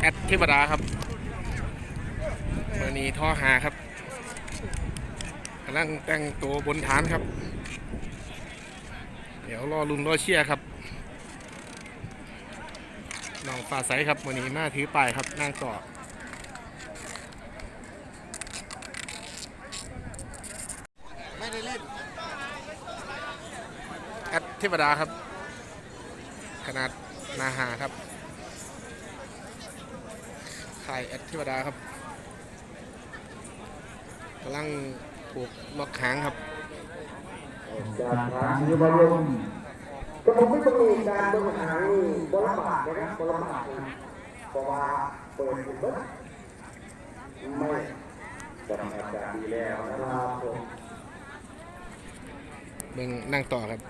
แอดเทวดาครับเมื่อนี้ท่อหาครับกำลังแต่งตัวบนฐานครับ เดี๋ยวรอลุนรอเชียร์ครับน้องฟ้าใสครับมือนี้มาถือป้ายครับนั่งต่อไม่ได้เล่นแอดเทวดาครับ ขนาดนาหาครับค่ายแอดเทวดาครับกำลังผูกล็อกหางครับจากทางนี้บอลลงก็ผมไม่ต้องมีการเดินทางนี่บอลบาดนะครับบอลบาดเพราะว่าเปิดสุดเบิดไม่สถานการณ์ดีแล้วนะครับผมเบิ่งนั่งต่อครับ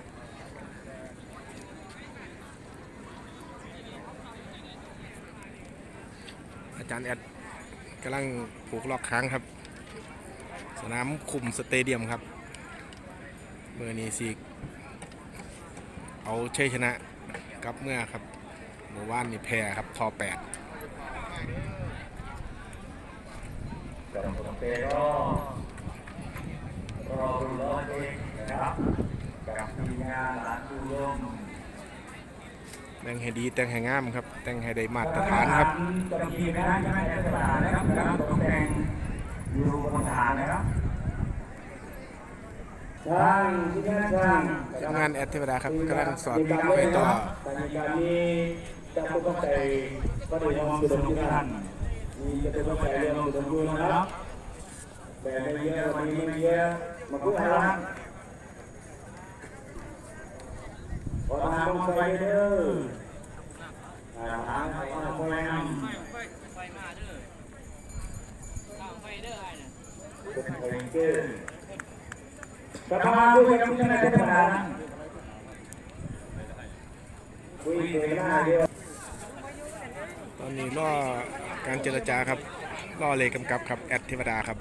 อาจารย์แอดกำลังผูกล็อกค้างครับ สนามคุมสเตเดียมครับเมื่อนี้สีเอาเชยชนะกับเมื่อครับเมื่อวานนี่แพ้ครับทอแปดกับผมเตะก็รอดูรอเองนะครับกับทีมงานหลานดูลม แต่งให้ดีแต่งให้งามครับ แต่งให้ได้มาตรฐานครับกับทีมนะใช่ไหมเทศบาลนะครับกำลังตกแต่งอยู่บนฐานนะครับช่างที่งานช่างทำงานแอดเทวดาครับกำลังสอนไปต่อบรรยากาศนี้จะพบกับใจก็ได้ความสุขทุกท่านมีจะพบกับใจเรื่องสุขทุกนะครับแต่ไม่เยอะวันนี้ไม่เยอะมาพูดให้รักขอทางลงไปเด้อทางไปเอาไปนำเป็นเพลงเกินกระทำด้วยกันทุกท่านในเทศบาลคุยเกินหน้าเยอะตอนนี้ล่อการเจรจาครับล่อเลยกำกับครับแอดเทวดาครับ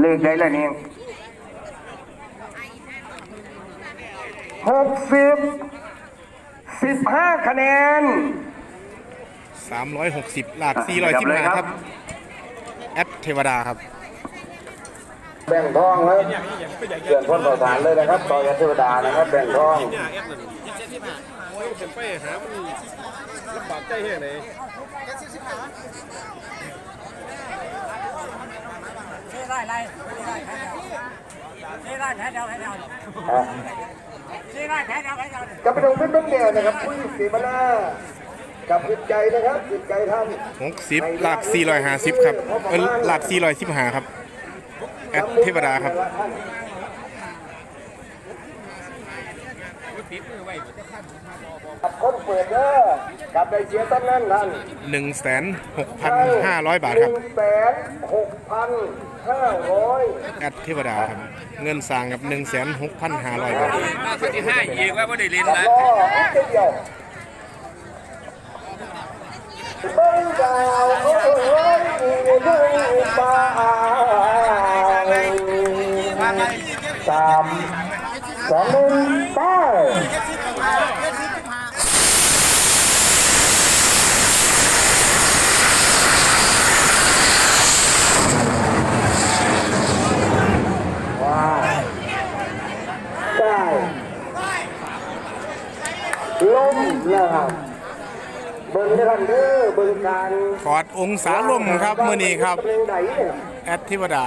เลขได้แล้วนี่หกสิบสิบห้าคะแนน360หลาก415ครับ แอดเทวดาครับ แบ่งทองครับเกินพ้นต่อสารเลยนะครับ ต่อยาเทวดานะครับ แบ่งทองไปหามันลำบากใจเฮ้ยเลยนี่ ได้ไล่นี่ไล่แพ้เดียวนี่ไล่แพ้เดียวแพ้เดียวอะนี่ได้แพ้เดียวแพ้เดียวกับไปดูเป็นต้นแก้วนะครับผู้หญิงสีมาหน้ากับจิตใจนะครับจิตใจท่าน60หลัก450ครับเออหลาก415ครับแอดเทวดาครับ กับคนเปิดเด้อกับได้เสียต้นนั้นท่าน16,500บาทครับหนึ่งแสนหกพันห้าร้อยแอดเทวดาครับ เงินสร้างกับ16,500บาทมาคนที่ห้าอีกว่าไม่ได้เล่นกับแล้วล้อเดียวเบิ้งดาวโอ้ยเบิ้งฟ้าสามสองหนึ่งไป ว้าวได้ลมแล้วครับ เบิ่งได้ทันเด้อเบิ่งการกอดองศาลมครับมื้อนี้ครับเพลงไหนเนี่ยแอดเทวดา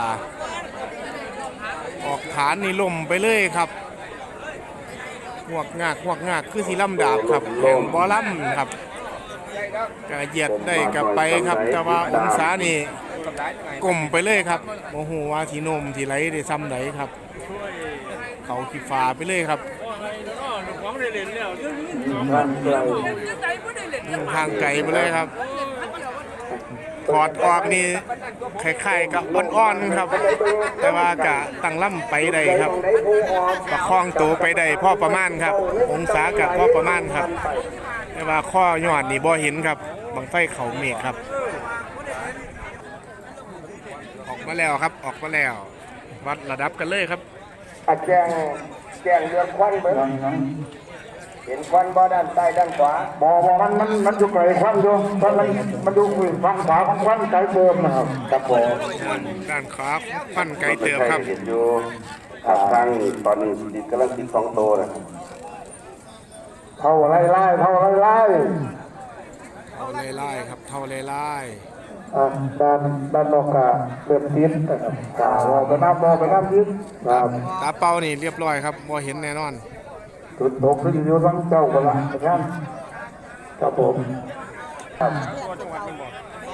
ออกฐานนี่ล่มไปเลยครับหวกงากหวกงากคือสีล่ำดาบครับแห่งบอล่ำครับกระเหยียดได้กลับไปครับ แต่ว่าองศานี่กลมไปเลยครับโมโหว่าทีโนมทีไรได้ซ้ำไหนครับ เขาขีฟ้าไปเลยครับ ท่านไกลทางไกลไปเลยครับถอดออกนี่คล้ายๆกับอ่อนๆครับ แต่ว่ากะตั้งล่ำไปได้ครับได้ผู้ออกประคองตัวไปได้พ่อประมาณครับ องศากับพ่อประมาณครับ แต่ว่าข้อยอดนี่บ่เห็นครับบังไฟเขาเมฆครับ ออกมาแล้วครับออกมาแล้ว วัดระดับกันเลยครับ อาแจ้งแจ้งเรื่องควันเบิ่งเห็นควันบ่ด้านใต้ด้านขวาบอบอมันมันมันอยู่ไกลควันอยู่ตอนมันมันดูฝั่งขวาของควันไกลเดิมนะครับครับผมด้านขวาฟันไกลเติมครับเห็นอยู่ครับทางนี้ตอนนี้ติดกำลังติดสองโตนะครับเท่าไล่ไล่เท่าไล่ไล่เท่าไล่ไล่ครับเท่าไล่ไล่ อ่าด้านด้านนอกกะเริ่มติดนะครับกะมองไปน้ำมองไปน้ำยึดครับตาเป้านี่เรียบร้อยครับบ่เห็นแน่นอนจุดตกที่อยู่ทั้งเจ้าคนละนะครับครับผมครับ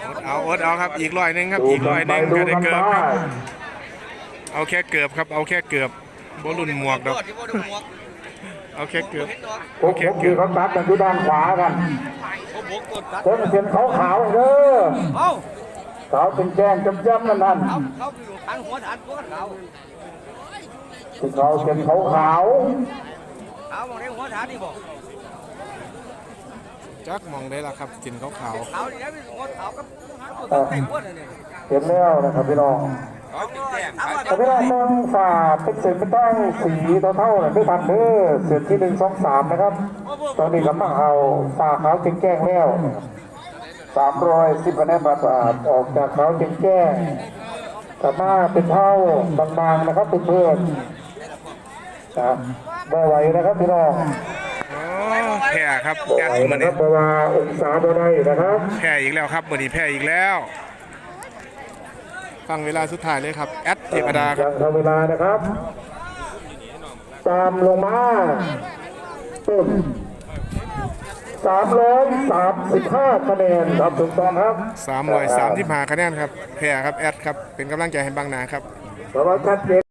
อดเอาอดเอาครับอีกร้อยหนึงครับอีกร้อยหนึงก็ได้เกือบครับเอาแค่เกือบครับ เอาแค่เกือบบ่รุ่นหมวกดอก เอาแค่เกือบพวกผมคือเขาตัดกันอยู่ด้านขวากันเส้นเส้นขาวขาวๆเด้อเอ้าขาวเป็นแจ้งจำจำนั่นนั่นเขาเขาอยู่ทางหัวฐานตัวเขาที่เขาเส้นขาวขาวเขามองในหัวฐานนี่บอกจักมองได้ละครับสินขาวเขานี่นะเป็นหัวเขากับตัวเต็มหัวเลยเนี่ยๆเห็นแล้วนะครับพี่น้องเขา แจ้งแต่พี่น้องต้องฝ่าเป็นเศษไม่ต้องสีเท่าๆน่ะด้วยพันเด้อเศษที่หนึ่งสองสามนะครับ ตอนนี้กำลังเอาฝ่าขาวแจ้งๆแล้วสามร้อยสิบคะแนนบาทออกจากขาวแจ้งๆกลับมาเป็นเท่าบางๆนะครับเพื่อนๆนะบ่ไหวนะครับพี่น้องๆโอ้แพ้ครับบ่แอดไหวมื้อนะคนี้รับเพราะว่าองศาบ่ได้นะครับ แพ้อีกแล้วครับมื้อนี้แพ้อีกแล้ว ฟังเวลาสุดท้ายเลยครับแอดเทวดาครับยังทำเวลานะครับ ตามลงมาต้นสามร้อยสามสิบห้าคะแนนครับถูกต้องครับ335คะแนนครับแพ้ครับแอดครับเป็นกำลังใจให้บางนาครับเพราะว่าชัดเจน